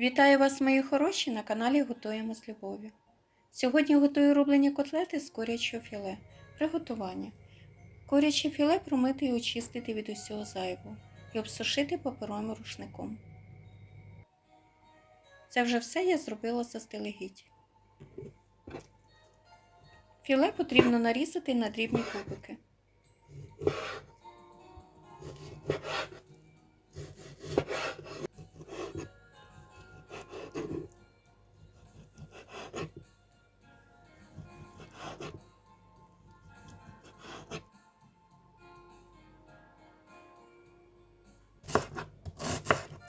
Вітаю вас, мої хороші, на каналі Готуємо з любов'ю. Сьогодні готую рублені котлети з курячого філе. Приготування. Куряче філе промити і очистити від усього зайвого і обсушити паперовим рушником. Це вже все я зробила заздалегідь. Філе потрібно нарізати на дрібні кубики.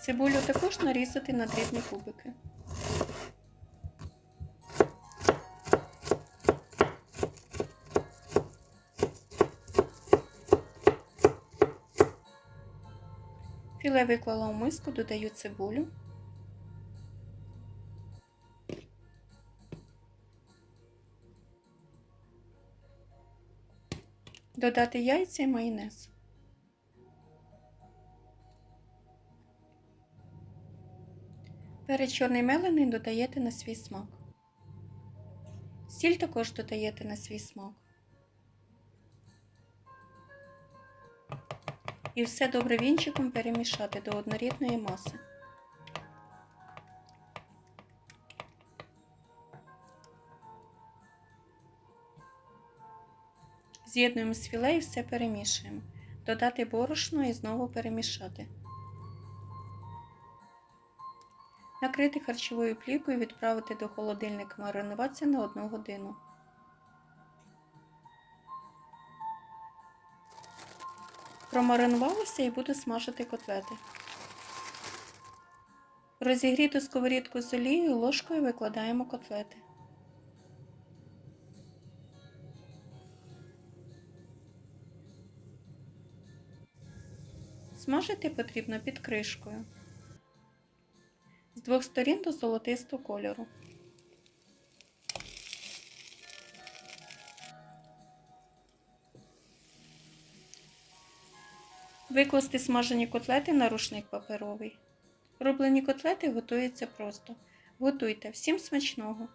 Цибулю також нарізати на дрібні кубики. Філе виклала у миску, додаю цибулю. Додати яйця і майонез. Перець чорний мелений додаєте на свій смак. Сіль також додаєте на свій смак. І все добре вінчиком перемішати до однорідної маси. З'єднуємо з філе і все перемішуємо. Додати борошно і знову перемішати. Накрити харчовою плівкою і відправити до холодильника маринуватися на 1 годину. Промаринувалося і буду смажити котлети. Розігріту сковорідку з олією ложкою викладаємо котлети. Смажити потрібно під кришкою з двох сторін до золотистого кольору. Викласти смажені котлети на рушник паперовий. Рублені котлети готуються просто. Готуйте всім смачного!